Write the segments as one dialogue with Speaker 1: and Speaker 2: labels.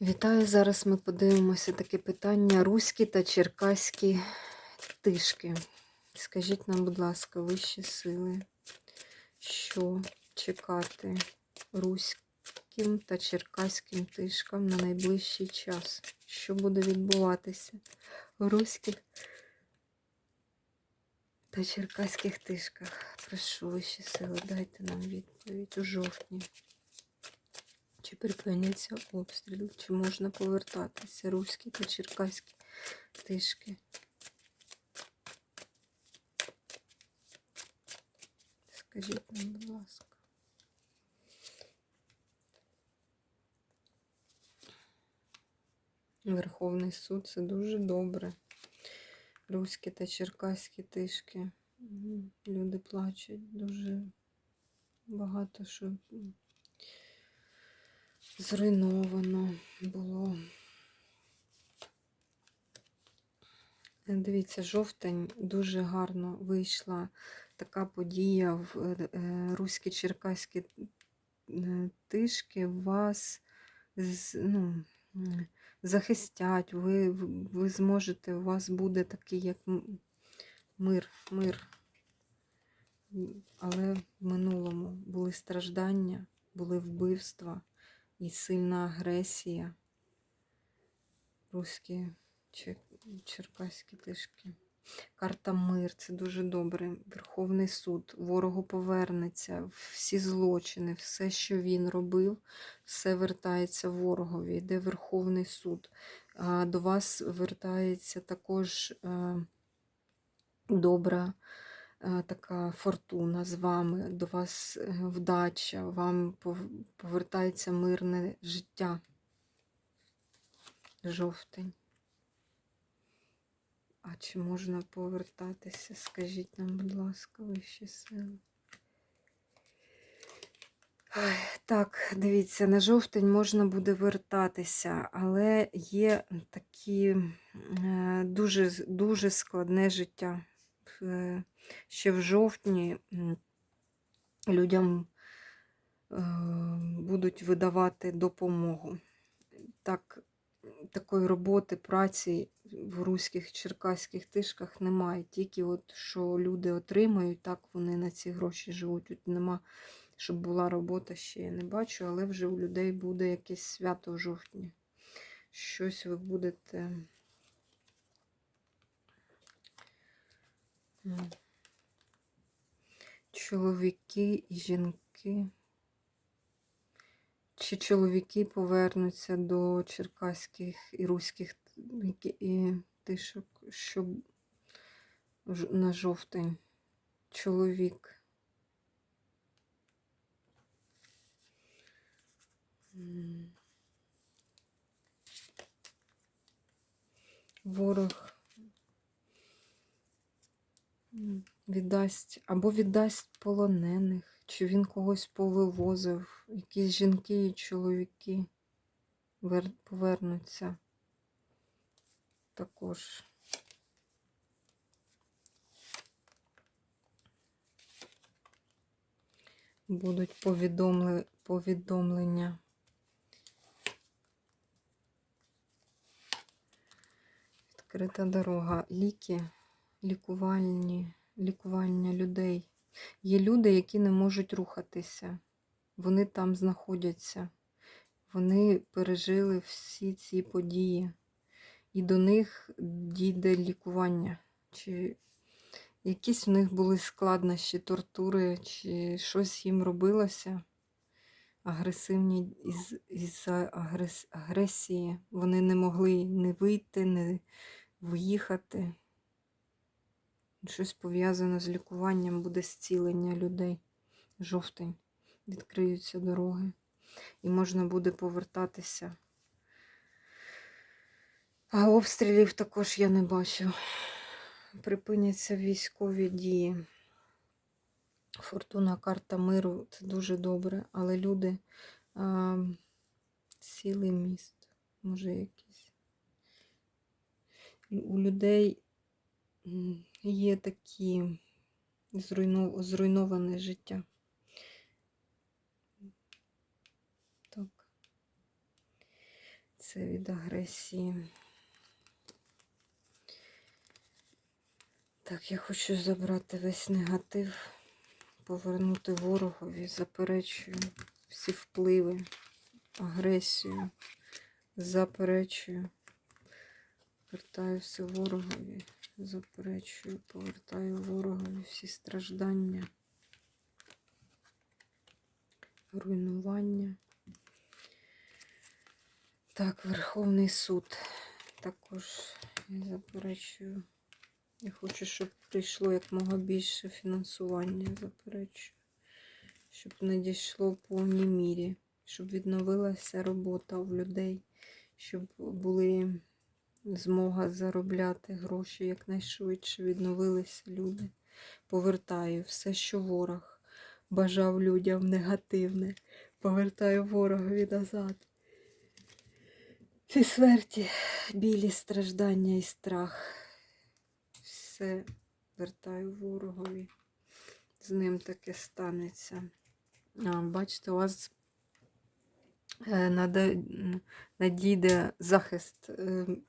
Speaker 1: Вітаю! Зараз ми подивимося таке питання: руські та черкаські тишки. Скажіть нам, будь ласка, вищі сили, що чекати руським та черкаським тишкам на найближчий час? Що буде відбуватися у руських та черкаських тишках? Прошу вищі сили, дайте нам відповідь у жовтні. Чи припиняться обстріли, чи можна повертатися руські та черкаські тишки? Скажіть нам, будь ласка. Верховний суд це дуже добре. Руські та черкаські тишки. Люди плачуть дуже багато що зруйновано було. Дивіться, жовтень дуже гарно вийшла така подія в е, е, руські черкаські е, тишки вас ну, захистять, ви, ви зможете, у вас буде такий як мир, мир. Але в минулому були страждання, були вбивства і сильна агресія. Руські черкаські тишки. Карта мир, це дуже добре. Верховний суд, ворогу повернеться, всі злочини, все, що він робив, все вертається ворогові. Йде Верховний суд. До вас вертається також е, добра така фортуна з вами, до вас е, вдача, вам повертається мирне життя. Жовтень. А чи можна повертатися? Скажіть нам, будь ласка, вищі сили. Так, дивіться, на жовтень можна буде вертатися, але є такі е, дуже, дуже складне життя. Е, Ще в жовтні людям е, будуть видавати допомогу. Так, такої роботи, праці в руських черкаських тишках немає. Тільки от що люди отримають, так вони на ці гроші живуть. Тут нема, щоб була робота, ще я не бачу, але вже у людей буде якесь свято в жовтні. Щось ви будете. Чоловіки і жінки. Чи чоловіки повернуться до черкаських і руських і тишок, щоб на жовтень чоловік. Ворог віддасть або віддасть полонених, чи він когось повивозив, якісь жінки і чоловіки повернуться також. Будуть повідомли, повідомлення. Відкрита дорога. Ліки, лікувальні, лікування людей. Є люди, які не можуть рухатися. Вони там знаходяться. Вони пережили всі ці події. І до них дійде лікування. Чи якісь у них були складнощі, тортури, чи щось їм робилося. Агресивні із, із агрес, агресії. Вони не могли не вийти, не виїхати. Щось пов'язане з лікуванням буде зцілення людей. Жовтень. Відкриються дороги. І можна буде повертатися. А обстрілів також я не бачу. Припиняться військові дії. Фортуна, карта миру це дуже добре, але люди а, цілий міст, може якийсь. У людей є такі зруйноване життя. Так. це від агресії. Так, я хочу забрати весь негатив, повернути ворогові, заперечую всі впливи, агресію, заперечую, вертаю все ворогові, заперечую, повертаю ворогові всі страждання, руйнування. Так, Верховний суд. Також заперечую. Я хочу, щоб прийшло якмога більше фінансування, заперечую. Щоб надійшло в повній мірі, щоб відновилася робота в людей, щоб були змога заробляти гроші якнайшвидше, відновилися люди. Повертаю все, що ворог бажав людям негативне. Повертаю ворогові назад. Ці смерті, білі страждання і страх. Все вертаю ворогові. З ним таке станеться. А, бачите, у вас е, надійде захист е, м,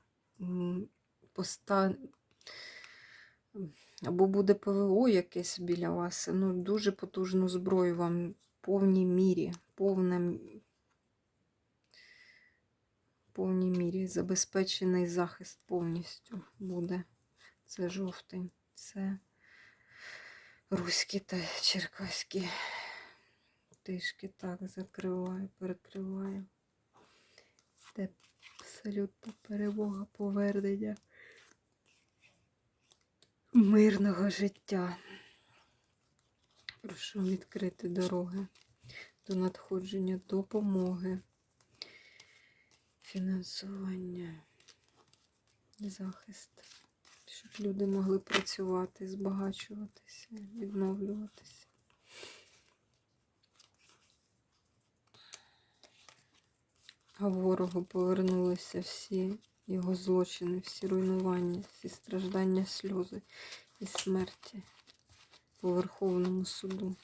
Speaker 1: поста... або буде ПВО якесь біля вас. Ну, дуже потужну зброю вам в повній мірі, повна повній мірі забезпечений захист повністю буде. Це жовтень, це руські та черкаські тишки. Так, закриваю, перекриваю. Це абсолютно перемога повернення мирного життя. Прошу відкрити дороги до надходження допомоги, фінансування, захист, щоб люди могли працювати, збагачуватися, відновлюватися. А ворогу повернулися всі його злочини, всі руйнування, всі страждання, сльози і смерті по Верховному суду.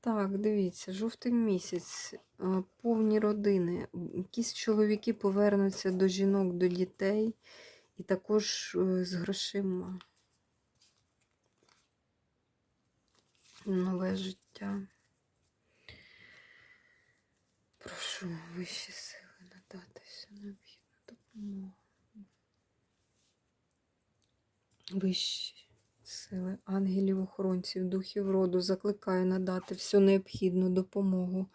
Speaker 1: Так, дивіться, жовтень місяць, е, повні родини. Якісь чоловіки повернуться до жінок, до дітей і також е, з грошима. Нове життя. Прошу вищі сили надати всю необхідну допомогу. Вищі сили, ангелів, охоронців, духів роду закликаю надати всю необхідну допомогу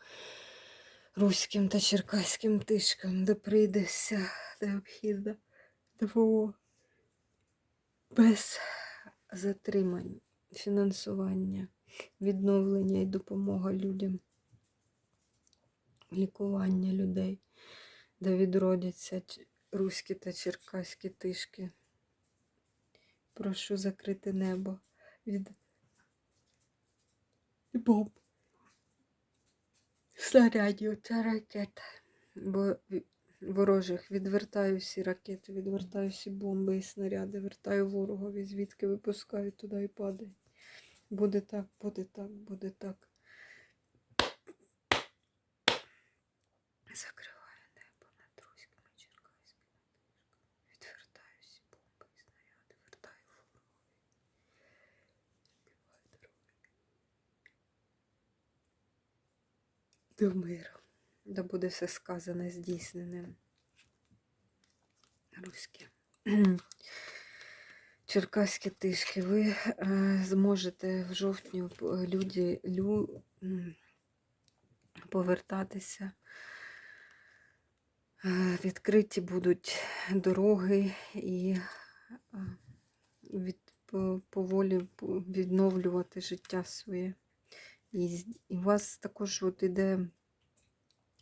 Speaker 1: руським та черкаським тишкам, де прийде вся необхідна допомога без затримань, фінансування, відновлення і допомога людям, лікування людей, де відродяться руські та черкаські тишки. Прошу закрити небо від бомб, снарядів та ракет. Бо ворожих відвертаю всі ракети, відвертаю всі бомби і снаряди, вертаю ворогові, звідки випускаю туди і падає. Буде так, буде так, буде так. Закриваю небо над руськими черкаськими тишками. Відвертаю всі бомби і снаряди, вертаю ворогові. Відбиваю дороги. До миру. Да буде все сказане здійсненим. Руське. Черкаські тишки, ви зможете в жовтні п- люди, лю, повертатися. Е, Відкриті будуть дороги і е, від, поволі відновлювати життя своє. І у вас також от іде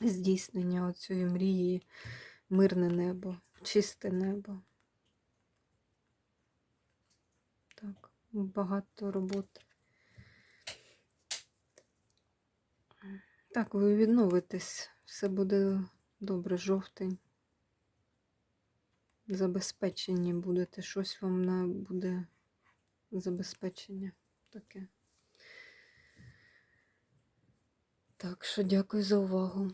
Speaker 1: здійснення цієї мрії, мирне небо, чисте небо. багато роботи. Так, ви відновитесь, все буде добре, жовтень. Забезпечені будете, щось вам на буде забезпечення таке. Так що дякую за увагу.